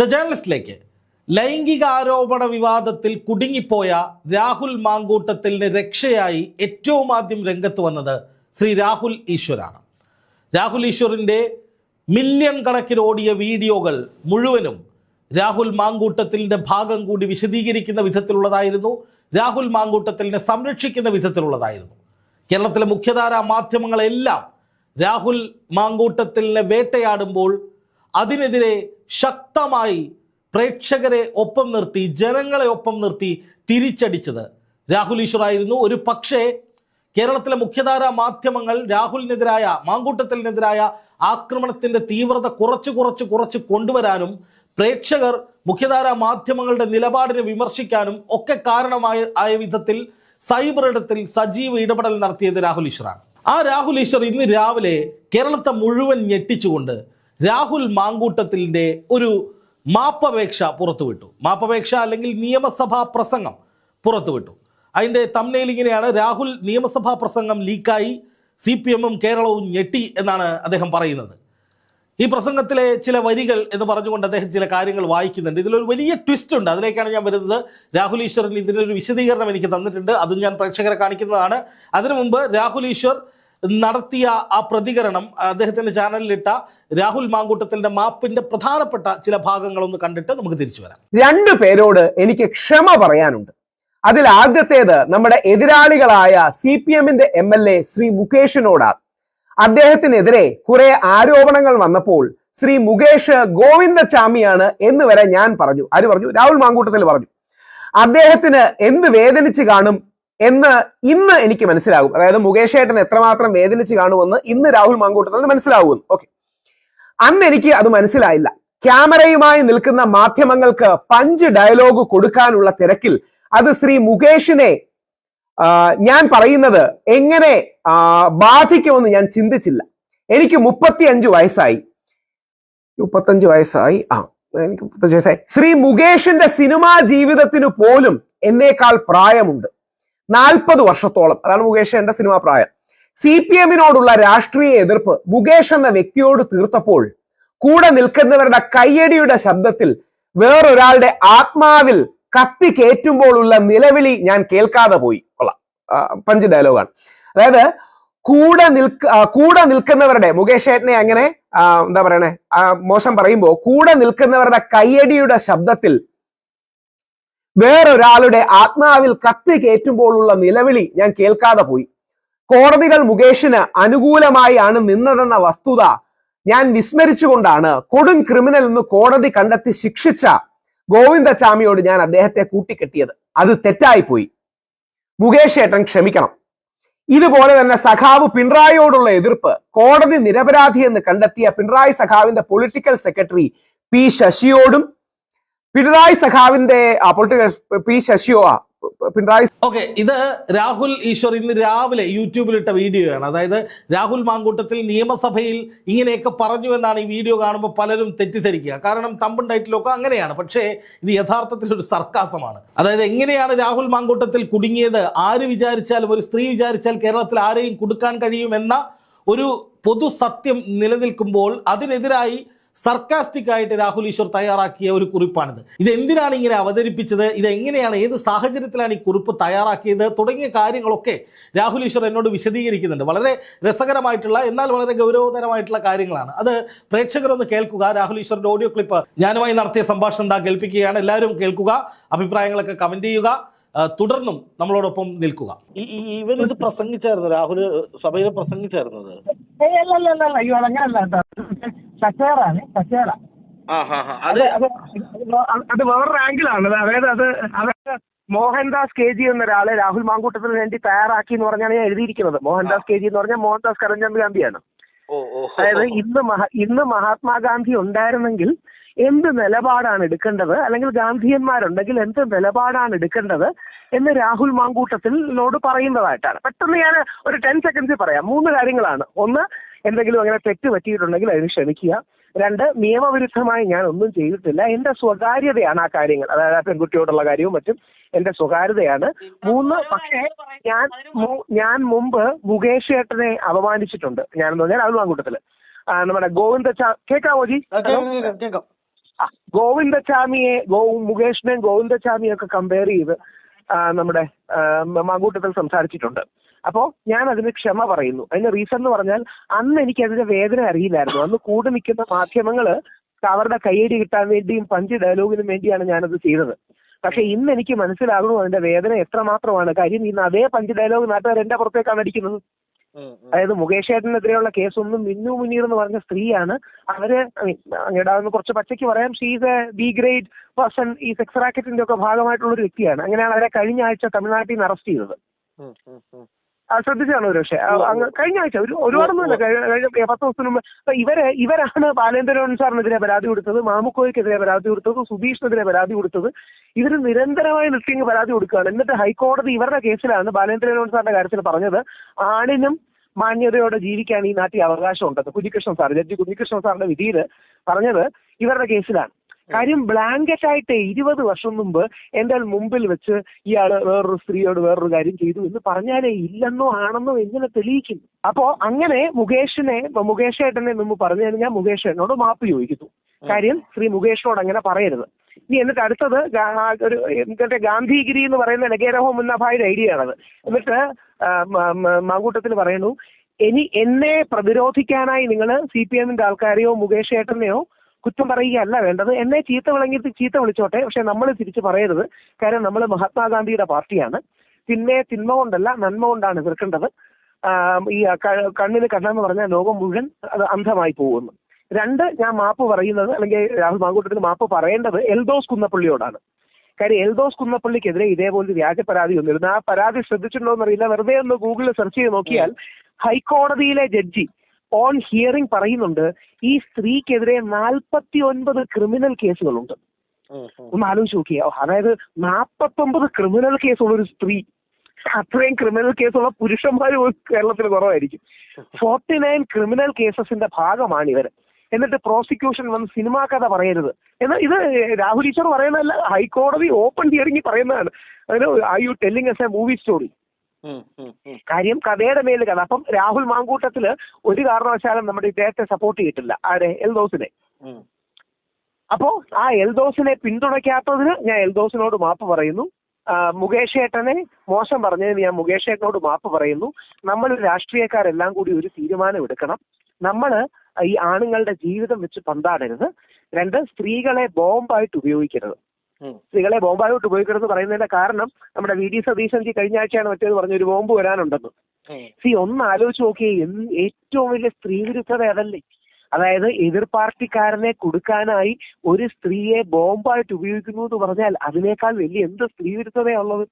The ജേർണലിസ്റ്റിലേക്ക് ലൈംഗിക ആരോപണ വിവാദത്തിൽ കുടുങ്ങിപ്പോയ രാഹുൽ മാങ്കൂട്ടത്തിന് രക്ഷയായി ഏറ്റവും ആദ്യം രംഗത്ത് വന്നത് ശ്രീ രാഹുൽ ഈശ്വരാണ്. രാഹുൽ ഈശ്വറിന്റെ മില്യൺ കണക്കിന് ഓടിയ വീഡിയോകൾ മുഴുവനും രാഹുൽ മാങ്കൂട്ടത്തിലിന്റെ ഭാഗം കൂടി വിശദീകരിക്കുന്ന വിധത്തിലുള്ളതായിരുന്നു. രാഹുൽ മാങ്കൂട്ടത്തിലിനെ സംരക്ഷിക്കുന്ന വിധത്തിലുള്ളതായിരുന്നു. കേരളത്തിലെ മുഖ്യധാരാ മാധ്യമങ്ങളെല്ലാം രാഹുൽ മാങ്കൂട്ടത്തിലിനെ വേട്ടയാടുമ്പോൾ അതിനെതിരെ ശക്തമായി പ്രേക്ഷകരെ ഒപ്പം നിർത്തി ജനങ്ങളെ ഒപ്പം നിർത്തി തിരിച്ചടിച്ചത്. രാഹുൽ ഈശ്വറായിരുന്നു. ഒരു പക്ഷേ കേരളത്തിലെ മുഖ്യധാര മാധ്യമങ്ങൾ രാഹുലിനെതിരായ മാങ്കൂട്ടത്തിനെതിരായ ആക്രമണത്തിന്റെ തീവ്രത കുറച്ച് കുറച്ച് കുറച്ച് കൊണ്ടുവരാനും പ്രേക്ഷകർ മുഖ്യധാര മാധ്യമങ്ങളുടെ നിലപാടിനെ വിമർശിക്കാനും ഒക്കെ കാരണമായ ആയ വിധത്തിൽ സൈബർ ഇടത്തിൽ സജീവ ഇടപെടൽ നടത്തിയത് രാഹുൽ ഈശ്വറാണ്. ആ രാഹുൽ ഈശ്വർ ഇന്ന് രാവിലെ കേരളത്തെ മുഴുവൻ ഞെട്ടിച്ചുകൊണ്ട് രാഹുൽ മാങ്കൂട്ടത്തിന്റെ ഒരു മാപ്പപേക്ഷ പുറത്തുവിട്ടു. മാപ്പപേക്ഷ അല്ലെങ്കിൽ നിയമസഭാ പ്രസംഗം പുറത്തുവിട്ടു. അതിന്റെ തമ്നയിൽ ഇങ്ങനെയാണ്. രാഹുൽ നിയമസഭാ പ്രസംഗം ലീക്കായി സി പി എമ്മും കേരളവും ഞെട്ടി എന്നാണ് അദ്ദേഹം പറയുന്നത്. ഈ പ്രസംഗത്തിലെ ചില വരികൾ എന്ന് പറഞ്ഞുകൊണ്ട് അദ്ദേഹം ചില കാര്യങ്ങൾ വായിക്കുന്നുണ്ട്. ഇതിലൊരു വലിയ ട്വിസ്റ്റ് ഉണ്ട്. അതിലേക്കാണ് ഞാൻ വരുന്നത്. രാഹുൽ ഈശ്വറിന് ഇതിനൊരു വിശദീകരണം എനിക്ക് തന്നിട്ടുണ്ട്. അതും ഞാൻ പ്രേക്ഷകരെ കാണിക്കുന്നതാണ്. അതിനു മുമ്പ് രാഹുൽ ഈശ്വർ നടത്തിയ ആ പ്രതികരണം അദ്ദേഹത്തിന്റെ ചാനലിലിട്ട രാഹുൽ മാങ്കൂട്ടത്തിന്റെ മാപ്പിന്റെ പ്രധാനപ്പെട്ട ചില ഭാഗങ്ങളൊന്ന് കണ്ടിട്ട് നമുക്ക് തിരിച്ചു വരാം. രണ്ടു പേരോട് എനിക്ക് ക്ഷമ പറയാനുണ്ട്. അതിൽ ആദ്യത്തേത് നമ്മുടെ എതിരാളികളായ സി പി എമ്മിന്റെ എം എൽ എ ശ്രീ മുകേഷിനോടാണ്. അദ്ദേഹത്തിനെതിരെ കുറെ ആരോപണങ്ങൾ വന്നപ്പോൾ ശ്രീ മുകേഷ് ഗോവിന്ദചാമിയാണ് എന്ന് വരെ ഞാൻ പറഞ്ഞു. ആര് പറഞ്ഞു? രാഹുൽ മാങ്കൂട്ടത്തിൽ പറഞ്ഞു. അദ്ദേഹത്തിന് എന്ത് വേദനിച്ച് കാണും എന്ന് ഇന്ന് എനിക്ക് മനസ്സിലാകും. അതായത് മുകേഷ് ഏട്ടൻ എത്രമാത്രം വേദനിച്ച് കാണുമെന്ന് ഇന്ന് രാഹുൽ മാങ്കൂട്ടത്തിൽ മനസ്സിലാവുമെന്ന് ഓക്കെ അന്ന് എനിക്ക് അത് മനസ്സിലായില്ല. ക്യാമറയുമായി നിൽക്കുന്ന മാധ്യമങ്ങൾക്ക് പഞ്ച് ഡയലോഗ് കൊടുക്കാനുള്ള തിരക്കിൽ അത് ശ്രീ മുകേഷിനെ ഞാൻ പറയുന്നത് എങ്ങനെ ബാധിക്കുമെന്ന് ഞാൻ ചിന്തിച്ചില്ല. എനിക്ക് മുപ്പത്തി അഞ്ച് വയസ്സായി. മുപ്പത്തഞ്ച് വയസ്സായി? ആ എനിക്ക് മുപ്പത്തഞ്ച് വയസ്സായി. ശ്രീ മുകേഷിന്റെ സിനിമാ ജീവിതത്തിന് പോലും എന്നേക്കാൾ പ്രായമുണ്ട്. നാൽപ്പത് വർഷത്തോളം അതാണ് മുകേഷ് എന്റെ സിനിമാ പ്രായം. സി പി എമ്മിനോടുള്ള രാഷ്ട്രീയ എതിർപ്പ് മുകേഷ് എന്ന വ്യക്തിയോട് തീർത്തപ്പോൾ കൂടെ നിൽക്കുന്നവരുടെ കയ്യടിയുടെ ശബ്ദത്തിൽ വേറൊരാളുടെ ആത്മാവിൽ കത്തി കയറ്റുമ്പോഴുള്ള നിലവിളി ഞാൻ കേൾക്കാതെ പോയി. കൊള്ളാം. പഞ്ച് ഡയലോഗാണ്. അതായത് കൂടെ നിൽക്ക കൂടെ നിൽക്കുന്നവരുടെ മുകേഷ് ഏട്ടനെ അങ്ങനെ എന്താ പറയണേ? മോശം പറയുമ്പോൾ കൂടെ നിൽക്കുന്നവരുടെ കയ്യടിയുടെ ശബ്ദത്തിൽ വേറൊരാളുടെ ആത്മാവിൽ കത്തി കയറ്റുമ്പോഴുള്ള നിലവിളി ഞാൻ കേൾക്കാതെ പോയി. കോടതികൾ മുകേഷിന് അനുകൂലമായി ആണ് നിന്നതെന്ന വസ്തുത ഞാൻ വിസ്മരിച്ചുകൊണ്ടാണ് കൊടും ക്രിമിനൽ എന്ന് കോടതി കണ്ടെത്തി ശിക്ഷിച്ച ഗോവിന്ദചാമിയോട് ഞാൻ അദ്ദേഹത്തെ കൂട്ടിക്കെട്ടിയത്. അത് തെറ്റായിപ്പോയി. മുകേഷ് ഏട്ടൻ ക്ഷമിക്കണം. ഇതുപോലെ തന്നെ സഖാവ് പിണറായിയോടുള്ള എതിർപ്പ് കോടതി നിരപരാധി എന്ന് കണ്ടെത്തിയ പിണറായി സഖാവിന്റെ പൊളിറ്റിക്കൽ സെക്രട്ടറി പി ശശിയോടും പിണറായി സഖാവിന്റെ പൊളിറ്റിക്കൽ പി ശശിയോ പിണറായി ഓക്കെ ഇത് രാഹുൽ ഈശ്വർ ഇന്ന് രാവിലെ യൂട്യൂബിൽ യൂട്യൂബിലിട്ട വീഡിയോയാണ് അതായത് രാഹുൽ മാങ്കൂട്ടത്തിൽ നിയമസഭയിൽ ഇങ്ങനെയൊക്കെ പറഞ്ഞു എന്നാണ് ഈ വീഡിയോ കാണുമ്പോൾ പലരും തെറ്റിദ്ധരിക്കുക. കാരണം തമ്പും ടൈറ്റിലൊക്കെ അങ്ങനെയാണ്. പക്ഷേ ഇത് യഥാർത്ഥത്തിൽ ഒരു സർക്കാസമാണ്. അതായത് എങ്ങനെയാണ് രാഹുൽ മാങ്കൂട്ടത്തിൽ കുടുങ്ങിയത്? ആര് വിചാരിച്ചാലും ഒരു സ്ത്രീ വിചാരിച്ചാൽ കേരളത്തിൽ ആരെയും കൊടുക്കാൻ കഴിയുമെന്ന ഒരു പൊതു സത്യം നിലനിൽക്കുമ്പോൾ അതിനെതിരായി സർക്കാസ്റ്റിക് ആയിട്ട് രാഹുൽ ഈശ്വർ തയ്യാറാക്കിയ ഒരു കുറിപ്പാണിത്. ഇത് എന്തിനാണ് ഇങ്ങനെ അവതരിപ്പിച്ചത്? ഇത് എങ്ങനെയാണ് ഏത് സാഹചര്യത്തിലാണ് ഈ കുറിപ്പ് തയ്യാറാക്കിയത്? തുടങ്ങിയ കാര്യങ്ങളൊക്കെ രാഹുൽ ഈശ്വർ എന്നോട് വിശദീകരിക്കുന്നുണ്ട്. വളരെ രസകരമായിട്ടുള്ള എന്നാൽ വളരെ ഗൗരവതരമായിട്ടുള്ള കാര്യങ്ങളാണ്. അത് പ്രേക്ഷകരൊന്ന് കേൾക്കുക. രാഹുൽ ഈശ്വറിന്റെ ഓഡിയോ ക്ലിപ്പ് ഞാനുമായി നടത്തിയ സംഭാഷണം എന്താ കേൾപ്പിക്കുകയാണ്. എല്ലാവരും കേൾക്കുക അഭിപ്രായങ്ങളൊക്കെ കമന്റ് ചെയ്യുക തുടർന്നും നമ്മളോടൊപ്പം നിൽക്കുക. ഇവരിത് പ്രസംഗിച്ചായിരുന്നു. രാഹുൽ സഭയിൽ പ്രസംഗിച്ചായിരുന്നത്. ഏയ് കച്ചേറ അത് വേറൊരു ആംഗിളാണ് അതായത് അത് അതായത് മോഹൻദാസ് കെ ജി എന്ന ഒരാളെ രാഹുൽ മാങ്കൂട്ടത്തിന് വേണ്ടി തയ്യാറാക്കി എന്ന് പറഞ്ഞാണ് ഞാൻ എഴുതിയിരിക്കുന്നത്. മോഹൻദാസ് കെ ജി എന്ന് പറഞ്ഞാൽ മോഹൻദാസ് കരംചന്ദ് ഗാന്ധിയാണ്. അതായത് ഇന്ന് മഹാ ഇന്ന് മഹാത്മാഗാന്ധി ഉണ്ടായിരുന്നെങ്കിൽ എന്ത് നിലപാടാണ് എടുക്കേണ്ടത്? അല്ലെങ്കിൽ ഗാന്ധിയന്മാരുണ്ടെങ്കിൽ എന്ത് നിലപാടാണ് എടുക്കേണ്ടത്? എന്ന് രാഹുൽ മാങ്കൂട്ടത്തിനോട് പറയുന്നതായിട്ടാണ്. പെട്ടെന്ന് ഞാൻ ഒരു ടെൻ സെക്കൻഡ്സിൽ പറയാം. മൂന്ന് കാര്യങ്ങളാണ്. ഒന്ന് എന്തെങ്കിലും അങ്ങനെ തെറ്റ് പറ്റിയിട്ടുണ്ടെങ്കിൽ അതിന് ക്ഷമിക്കുക. രണ്ട് നിയമവിരുദ്ധമായി ഞാൻ ഒന്നും ചെയ്തിട്ടില്ല. എന്റെ സ്വകാര്യതയാണ് ആ കാര്യങ്ങൾ. അതായത് ആ പെൺകുട്ടിയോടുള്ള കാര്യവും മറ്റും എന്റെ സ്വകാര്യതയാണ്. മൂന്ന് പക്ഷേ ഞാൻ ഞാൻ മുമ്പ് മുകേഷ് ഏട്ടനെ അപമാനിച്ചിട്ടുണ്ട്. ഞാനെന്ന് പറഞ്ഞാൽ രാഹുൽ മാങ്കൂട്ടത്തിൽ. നമ്മുടെ ഗോവിന്ദ കേക്കാവോ ജി? ആ, ഗോവിന്ദച്ചാമിയെ ഗോ മുകേഷിനെയും ഗോവിന്ദച്ചാമിയും ഒക്കെ കമ്പയർ ചെയ്ത് നമ്മുടെ മാങ്കൂട്ടത്തിൽ സംസാരിച്ചിട്ടുണ്ട്. അപ്പോ ഞാൻ അതിന് ക്ഷമ പറയുന്നു. അതിന് റീസൺ എന്ന് പറഞ്ഞാൽ അന്ന് എനിക്ക് അതിന്റെ വേദന അറിയില്ലായിരുന്നു. അന്ന് കൂടെ നിൽക്കുന്ന മാധ്യമങ്ങൾ അവരുടെ കയ്യടി കിട്ടാൻ വേണ്ടിയും പഞ്ച് ഡയലോഗിനും വേണ്ടിയാണ് ഞാനത് ചെയ്തത്. പക്ഷെ ഇന്ന് എനിക്ക് മനസ്സിലാകുന്നു അതിന്റെ വേദന എത്രമാത്രമാണ്. കാര്യം ഇന്ന് അതേ പഞ്ച് ഡയലോഗ് നാട്ടുകാർ എന്റെ പുറത്തേക്കാണ് അടിക്കുന്നത്. അതായത് മുകേഷ് ഏട്ടനെതിരെയുള്ള കേസൊന്നും മിന്നു മുനീർ എന്ന് പറഞ്ഞ സ്ത്രീയാണ് അവർ അങ്ങയുടെ കുറച്ച് പച്ചയ്ക്ക് പറയാം she's a B grade person ഈ സെക്സ് റാക്കറ്റിന്റെ ഒക്കെ ഭാഗമായിട്ടുള്ള ഒരു വ്യക്തിയാണ്. അങ്ങനെയാണ് അവരെ കഴിഞ്ഞ ആഴ്ച തമിഴ്നാട്ടിൽ നിന്ന് അറസ്റ്റ് ചെയ്തത്. ആ, ശ്രദ്ധിച്ചാണ് ഒരു പക്ഷേ കഴിഞ്ഞ ആഴ്ച ഒരു ഒരുപാടൊന്നുമില്ല കഴിഞ്ഞ പത്ത് ദിവസത്തിന് മുമ്പ്. അപ്പൊ ഇവർ ഇവരാണ് ബാലേന്ദ്രൻ സാറിനെതിരെ പരാതി കൊടുത്തത് മാമുക്കോയ്ക്കെതിരെ പരാതി കൊടുത്തത് സുധീഷിനെതിരെ പരാതി കൊടുത്തത്. ഇവർ നിരന്തരമായി നിർത്തിങ് പരാതി കൊടുക്കുകയാണ്. എന്നിട്ട് ഹൈക്കോടതി ഇവരുടെ കേസിലാണ് ബാലേന്ദ്രൻ സാറിന്റെ കാര്യത്തിൽ പറഞ്ഞത് ആണിനും മാന്യതയോടെ ജീവിക്കാൻ ഈ നാട്ടിൽ അവകാശം ഉണ്ടെന്ന് കുഞ്ഞികൃഷ്ണൻ സാർ ജഡ്ജി കുഞ്ഞികൃഷ്ണൻ സാറിന്റെ വിധിയിൽ പറഞ്ഞത് ഇവരുടെ കേസിലാണ്. കാര്യം ബ്ലാങ്കറ്റ് ആയിട്ട് ഇരുപത് വർഷം മുമ്പ് എന്റെ മുമ്പിൽ വെച്ച് ഇയാൾ വേറൊരു സ്ത്രീയോട് വേറൊരു കാര്യം ചെയ്തു എന്ന് പറഞ്ഞാലേ ഇല്ലെന്നോ ആണെന്നോ എങ്ങനെ തെളിയിക്കുന്നു? അപ്പോ അങ്ങനെ മുകേഷിനെ മുകേഷ് ഏട്ടനെ മുമ്പ് പറഞ്ഞു കഴിഞ്ഞാൽ മുകേഷ് ഏട്ടനോട് മാപ്പ് ചോദിക്കുന്നു. കാര്യം ശ്രീ മുകേഷിനോട് അങ്ങനെ പറയരുത്. ഇനി എന്നിട്ട് അടുത്തത് ഒരു എന്നിട്ട് ഗാന്ധിഗിരി എന്ന് പറയുന്ന ലഗേരഹോം എന്ന ഭായുടെ ഐഡിയ ആണത്. എന്നിട്ട് മാങ്കൂട്ടത്തിൽ പറയുന്നു ഇനി എന്നെ പ്രതിരോധിക്കാനായി നിങ്ങൾ സി പി എമ്മിന്റെ ആൾക്കാരെയോ മുകേഷ് ഏട്ടനെയോ കുറ്റം പറയുകയല്ല വേണ്ടത്. എന്നെ ചീത്ത വിളങ്ങിയിട്ട് ചീത്ത വിളിച്ചോട്ടെ. പക്ഷെ നമ്മൾ തിരിച്ചു പറയരുത്. കാരണം നമ്മൾ മഹാത്മാഗാന്ധിയുടെ പാർട്ടിയാണ്. പിന്നെ തിന്മ കൊണ്ടല്ല നന്മ കൊണ്ടാണ് എതിർക്കേണ്ടത്. ഈ കണ്ണിന് കണ്ണെന്ന് പറഞ്ഞാൽ ലോകം മുഴുവൻ അത് അന്ധമായി പോകുന്നു. രണ്ട് ഞാൻ മാപ്പ് പറയുന്നത് അല്ലെങ്കിൽ രാഹുൽ മാങ്കൂട്ടത്തിന് മാപ്പ് പറയേണ്ടത് എൽദോസ് കുന്നപ്പള്ളിയോടാണ്. കാര്യം എൽദോസ് കുന്നപ്പള്ളിക്കെതിരെ ഇതേപോലെ വ്യാജ പരാതി വന്നിരുന്നു. ആ പരാതി ശ്രദ്ധിച്ചിട്ടുണ്ടോ എന്നറിയില്ല വെറുതെ ഒന്ന് ഗൂഗിളിൽ സെർച്ച് ചെയ്ത് നോക്കിയാൽ ഹൈക്കോടതിയിലെ ജഡ്ജി ഓൺ ഹിയറിംഗ് പറയുന്നുണ്ട് ഈ സ്ത്രീക്കെതിരെ നാൽപ്പത്തി ഒൻപത് ക്രിമിനൽ കേസുകളുണ്ട് ഒന്ന് ആലോചിച്ച് നോക്കിയ. അതായത് നാൽപ്പത്തൊമ്പത് ക്രിമിനൽ കേസുള്ള ഒരു സ്ത്രീ അത്രയും ക്രിമിനൽ കേസുള്ള പുരുഷന്മാർ കേരളത്തിൽ കുറവായിരിക്കും. ഫോർട്ടി നയൻ ക്രിമിനൽ കേസസിന്റെ ഭാഗമാണ് ഇവർ എന്നിട്ട് പ്രോസിക്യൂഷൻ വന്ന് സിനിമാ കഥ പറയരുത്. എന്നാൽ ഇത് രാഹുൽ ഈശ്വർ പറയുന്നതല്ല ഹൈക്കോടതി ഓപ്പൺ ഹിയറിംഗ് പറയുന്നതാണ്. അതിന് I you telling as a movie story കാര്യം കഥയുടെ മേലിൽ കഥ അപ്പം രാഹുൽ മാങ്കൂട്ടത്തിൽ ഒരു കാരണവശാലും നമ്മുടെ ഇദ്ദേഹത്തെ സപ്പോർട്ട് ചെയ്തിട്ടില്ല ആരെ? എൽദോസിനെ. അപ്പോ ആ എൽദോസിനെ പിന്തുണയ്ക്കാത്തതിന് ഞാൻ എൽദോസിനോട് മാപ്പ് പറയുന്നു. മുകേഷ് ഏട്ടനെ മോശം പറഞ്ഞതിന് ഞാൻ മുകേഷ് ഏട്ടനോട് മാപ്പ് പറയുന്നു. നമ്മൾ രാഷ്ട്രീയക്കാരെല്ലാം കൂടി ഒരു തീരുമാനം എടുക്കണം. നമ്മൾ ഈ ആണുങ്ങളുടെ ജീവിതം വെച്ച് പന്താടരുത്. രണ്ട് സ്ത്രീകളെ ബോംബായിട്ട് ഉപയോഗിക്കരുത്. സ്ത്രീകളെ ബോംബായിട്ട് ഉപയോഗിക്കരുത് പറയുന്നതിന്റെ കാരണം നമ്മുടെ വി ഡി സതീശൻ ജി കഴിഞ്ഞ ആഴ്ചയാണ് മറ്റേത് പറഞ്ഞ ഒരു ബോംബ് വരാനുണ്ടെന്ന്. സി ഒന്ന് ആലോചിച്ച് നോക്കിയേ ഏറ്റവും വലിയ സ്ത്രീ വിരുദ്ധത അതല്ലേ? അതായത് എതിർ പാർട്ടിക്കാരനെ കൊടുക്കാനായി ഒരു സ്ത്രീയെ ബോംബായിട്ട് ഉപയോഗിക്കുന്നു എന്ന് പറഞ്ഞാൽ അതിനേക്കാൾ വലിയ എന്ത് സ്ത്രീ വിരുദ്ധതയുള്ളത്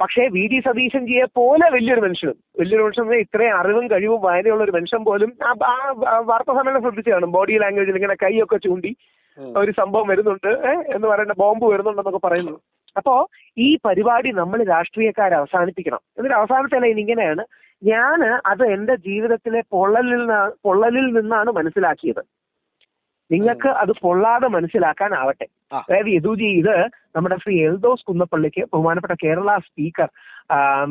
പക്ഷേ വി ഡി സതീശൻ ജിയെ പോലെ വലിയൊരു മനുഷ്യനും വലിയൊരു മനുഷ്യൻ ഇത്രയും അറിവും കഴിവും വായനയുള്ള ഒരു മനുഷ്യൻ പോലും ആ ആ വാർത്താ സമ്മേളനം ശ്രദ്ധിച്ചു കാണും. ബോഡി ലാംഗ്വേജിൽ ഇങ്ങനെ കൈയൊക്കെ ചൂണ്ടി ഒരു സംഭവം വരുന്നുണ്ട് ഏഹ് എന്ന് പറയുന്ന ബോംബ് വരുന്നുണ്ടെന്നൊക്കെ പറയുന്നു. അപ്പോ ഈ പരിപാടി നമ്മൾ രാഷ്ട്രീയക്കാർ അവസാനിപ്പിക്കണം. എന്നിട്ട് അവസാനത്തെ ലൈൻ ഇങ്ങനെയാണ്. ഞാൻ അത് എന്റെ ജീവിതത്തിലെ പൊള്ളലിൽ പൊള്ളലിൽ നിന്നാണ് മനസ്സിലാക്കിയത്. നിങ്ങൾക്ക് അത് പൊള്ളാതെ മനസ്സിലാക്കാനാവട്ടെ. അതായത് യദുജി ഇത് നമ്മുടെ ശ്രീ എൽദോസ് കുന്നപ്പള്ളിക്ക് ബഹുമാനപ്പെട്ട കേരള സ്പീക്കർ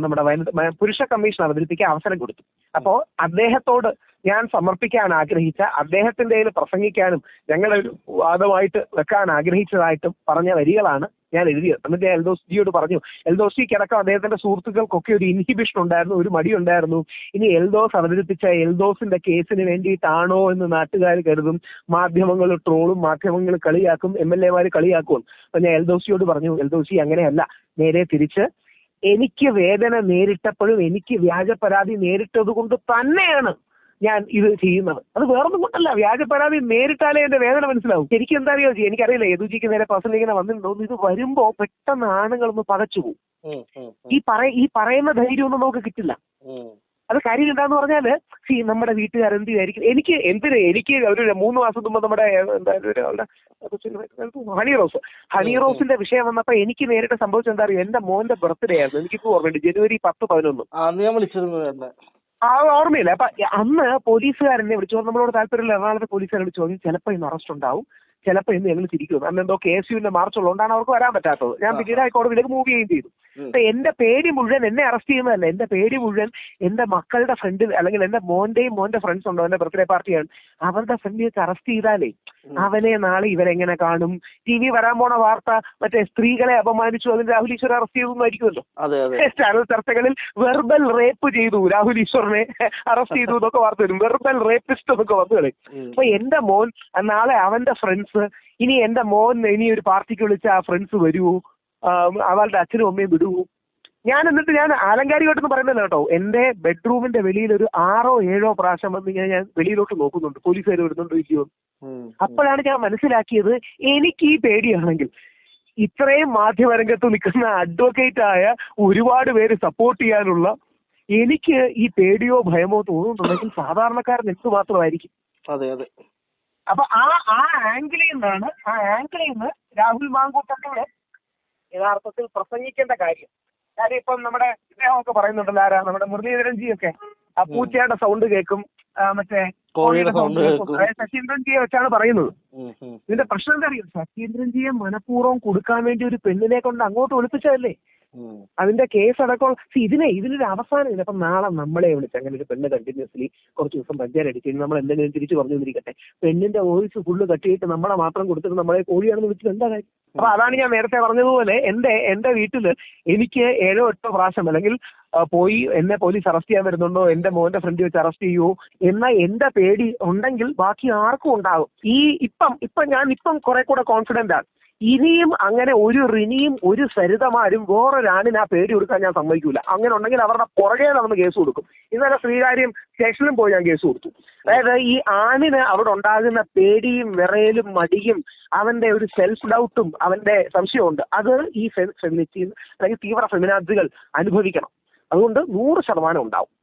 നമ്മുടെ പുരുഷ കമ്മീഷൻ അവതരിപ്പിക്കാൻ അവസരം കൊടുത്തു. അപ്പോ അദ്ദേഹത്തോട് ഞാൻ സമർപ്പിക്കാൻ ആഗ്രഹിച്ച അദ്ദേഹത്തിന്റെ കയ്യിൽ പ്രസംഗിക്കാനും ഞങ്ങളെ ഒരു വാദമായിട്ട് വെക്കാൻ ആഗ്രഹിച്ചതായിട്ടും പറഞ്ഞ വരികളാണ് ഞാൻ എഴുതിയത്. എന്നിട്ട് ഞാൻ എൽദോസ് ജിയോട് പറഞ്ഞു എൽദോസ് ജിക്ക് അദ്ദേഹത്തിന്റെ സുഹൃത്തുക്കൾക്കൊക്കെ ഒരു ഇൻഹിബിഷൻ ഉണ്ടായിരുന്നു ഒരു മടി ഉണ്ടായിരുന്നു. ഇനി എൽദോസ് അവതരിപ്പിച്ച എൽദോസിന്റെ കേസിന് വേണ്ടിയിട്ടാണോ എന്ന് നാട്ടുകാർ കരുതും. മാധ്യമങ്ങൾ ട്രോളും മാധ്യമങ്ങൾ കളിയാക്കും എം എൽ എമാർ കളിയാക്കും. അപ്പൊ ഞാൻ എൽദോസിയോട് പറഞ്ഞു എൽദോസി അങ്ങനെയല്ല. നേരെ തിരിച്ച് എനിക്ക് വേദന നേരിട്ടപ്പോഴും എനിക്ക് വ്യാജ പരാതി നേരിട്ടത് കൊണ്ട് തന്നെയാണ് ഞാൻ ഇത് ചെയ്യുന്നത്. അത് വേറൊന്നും കൊണ്ടല്ല. വ്യാജ പരാതി നേരിട്ടാലേ എന്റെ വേദന മനസ്സിലാവും. എനിക്ക് എന്താ അറിയോ എനിക്കറിയില്ല യദുജിക്ക് നേരെ പേഴ്സണലി ഇങ്ങനെ വന്നിട്ടുണ്ടോ ഇത് വരുമ്പോ പെട്ടെന്ന് ആണുങ്ങളൊന്ന് പകച്ചു പോകും ഈ പറ ഈ പറയുന്ന ധൈര്യമൊന്നും നമുക്ക് കിട്ടില്ല. അത് കാര്യം എന്താന്ന് പറഞ്ഞാൽ സി നമ്മുടെ വീട്ടുകാർ എന്ത് വിചാരിക്കും? എനിക്ക് എന്തിന്? എനിക്ക് ഒരു മൂന്ന് മാസം മുമ്പ് നമ്മുടെ ഹണി റോസ്. ഹണി റോസിന്റെ വിഷയം വന്നപ്പോ എനിക്ക് നേരിട്ട് സംഭവിച്ചെന്താ അറിയോ? എന്റെ മോന്റെ ബർത്ത്ഡേ ആയിരുന്നു. എനിക്കിപ്പോ ഓർമ്മയുണ്ട്. ജനുവരി പത്ത് പതിനൊന്ന്. ആ ഓർമ്മയില്ല. അപ്പൊ അന്ന് പോലീസുകാരനെ വിളിച്ചു നമ്മളോട് താല്പര്യമില്ല എറണാകുളത്തെ പോലീസുകാരെ വിളിച്ചു പറഞ്ഞു ചിലപ്പോ ഇന്ന് അറസ്റ്റ് ഉണ്ടാവും. ചിലപ്പോ ഇന്ന് ഞങ്ങൾ തിരിക്കും അന്ന് എന്തോ കെ എസ് യുവിന്റെ മാർച്ച് ഉള്ളതുകൊണ്ടാണ് അവർക്ക് വരാൻ പറ്റാത്തത്. ഞാൻ പിന്നീട് ഹൈക്കോടതിയിലേക്ക് മൂവ് ചെയ്യുകയും ചെയ്തു. അപ്പൊ എന്റെ പേടി മുഴുവൻ എന്നെ അറസ്റ്റ് ചെയ്യുന്നതല്ല. എന്റെ പേടി മുഴുവൻ എന്റെ മക്കളുടെ ഫ്രണ്ട് അല്ലെങ്കിൽ എന്റെ മോന്റെയും മോന്റെ ഫ്രണ്ട്സ് ഉണ്ടോ? എന്റെ ബർത്ത്ഡേ പാർട്ടിയാണ് അവരുടെ ഫ്രണ്ട് അറസ്റ്റ് ചെയ്താലേ അവനെ നാളെ ഇവരെങ്ങനെ കാണും? ടി വി വരാൻ പോണ വാർത്ത മറ്റേ സ്ത്രീകളെ അപമാനിച്ചു അതിന് രാഹുൽ ഈശ്വർ അറസ്റ്റ് ചെയ്തു ആയിരിക്കുമല്ലോ? അതെ അതെ. ചാനൽ ചർച്ചകളിൽ വെർബൽ റേപ്പ് ചെയ്തു രാഹുൽ ഈശ്വറിനെ അറസ്റ്റ് ചെയ്തു എന്നൊക്കെ വാർത്ത വരും. വെർബൽ റേപ്പിസ്റ്റ് എന്നൊക്കെ വന്നു കളയും ഉം. അപ്പൊ എന്റെ മോൻ നാളെ അവന്റെ ഫ്രണ്ട്സ് ഇനി എന്റെ മോൻ ഇനി ഒരു പാർട്ടിക്ക് വിളിച്ച ആ ഫ്രണ്ട്സ് വരുവോ? അവളുടെ അച്ഛനും അമ്മയും വിടുവോ? ഞാൻ എന്നിട്ട് ഞാൻ ആലങ്കാരികമായിട്ടൊന്നും പറയുന്നില്ല കേട്ടോ. എന്റെ ബെഡ്റൂമിന്റെ വെളിയിൽ ഒരു ആറോ ഏഴോ പ്രാവശ്യം വന്ന് ഇങ്ങനെ ഞാൻ വെളിയിലോട്ട് നോക്കുന്നുണ്ട്. പോലീസുകാർ വരുന്നുണ്ടോ ഇല്ലയോ അപ്പോഴാണ് ഞാൻ മനസ്സിലാക്കിയത് എനിക്ക് ഈ പേടിയാണെങ്കിൽ ഇത്രയും മാധ്യമരംഗത്ത് നിൽക്കുന്ന അഡ്വക്കേറ്റ് ആയ ഒരുപാട് പേര് സപ്പോർട്ട് ചെയ്യാനുള്ള എനിക്ക് ഈ പേടിയോ ഭയമോ തോന്നുന്നുണ്ടെങ്കിൽ സാധാരണക്കാരൻ എന്ത് മാത്രമായിരിക്കും? അതെ അതെ. അപ്പൊ ആ ആ ആംഗിളിൽ നിന്നാണ് ആ ആംഗിളിൽ നിന്ന് രാഹുൽ മാങ്കൂട്ടത്തോട് യഥാർത്ഥത്തിൽ പ്രസംഗിക്കേണ്ട കാര്യം. കാര്യം ഇപ്പം നമ്മുടെ ഇദ്ദേഹമൊക്കെ പറയുന്നുണ്ടല്ലോ ആരാ? നമ്മുടെ മുരളീധരൻ ജി ഒക്കെ ആ പൂച്ചയുടെ സൗണ്ട് കേൾക്കും. മറ്റേ കോഴിയുടെ കേൾക്കും. അതായത് ശശീന്ദ്രൻ ജിയെ വെച്ചാണ് പറയുന്നത്. ഇതിന്റെ പ്രശ്നം എന്താ അറിയോ? ശശീന്ദ്രൻ ജിയെ മനഃപൂർവം കൊടുക്കാൻ വേണ്ടി ഒരു പെണ്ണിനെ കൊണ്ട് അങ്ങോട്ട് ഒളിപ്പിച്ചതല്ലേ. അതിന്റെ കേസ് അടക്കം ഇതിനെ ഇതിനൊരു അവസാനം ഇല്ല. അപ്പൊ നാളെ നമ്മളെ വിളിച്ച് അങ്ങനെ ഒരു പെണ്ണ് കണ്ടിന്യൂസ്ലി കുറച്ച് ദിവസം പഞ്ചാര അടിച്ചു നമ്മൾ എന്തെങ്കിലും തിരിച്ചു പറഞ്ഞു തന്നിരിക്കട്ടെ. പെണ്ണിന്റെ വോയിസ് ഫുള്ള് കട്ടിയിട്ട് നമ്മളെ മാത്രം കൊടുത്തിട്ട് നമ്മളെ കോഴിയാണെന്ന് വിളിച്ചിട്ട് എന്താ കാര്യം? അപ്പൊ അതാണ് ഞാൻ നേരത്തെ പറഞ്ഞതുപോലെ എന്റെ എന്റെ വീട്ടിൽ എനിക്ക് ഏഴോ എട്ടോ പ്രാവശ്യം അല്ലെങ്കിൽ പോയി എന്നെ പോലീസ് അറസ്റ്റ് ചെയ്യാൻ വരുന്നുണ്ടോ എന്റെ മോന്റെ ഫ്രണ്ട് വെച്ച് അറസ്റ്റ് ചെയ്യുമോ എന്ന എന്റെ പേടി ഉണ്ടെങ്കിൽ ബാക്കി ആർക്കും ഉണ്ടാകും ഈ ഇപ്പം ഇപ്പം ഞാൻ ഇപ്പം കുറെ കൂടെ കോൺഫിഡന്റ് ആണ്. ഇനിയും അങ്ങനെ ഒരു റിനിയും ഒരു സരിതമാരും വേറൊരാണിന് ആ പേടി കൊടുക്കാൻ ഞാൻ സമ്മതിക്കൂല. അങ്ങനെ ഉണ്ടെങ്കിൽ അവരുടെ പുറകെ നടന്ന് കേസ് കൊടുക്കും. ഇന്നലെ ശ്രീകാര്യം സ്റ്റേഷനിലും പോയി ഞാൻ കേസ് കൊടുത്തു. അതായത് ഈ ആണിന് അവിടെ ഉണ്ടാകുന്ന പേടിയും വിറയലും മടിയും അവന്റെ ഒരു സെൽഫ് ഡൗട്ടും അവന്റെ സംശയമുണ്ട് അത് ഈ ഫെമിനിറ്റി അല്ലെങ്കിൽ തീവ്ര ഫെമിനാജികൾ അനുഭവിക്കണം. അതുകൊണ്ട് നൂറ് ശതമാനം ഉണ്ടാവും.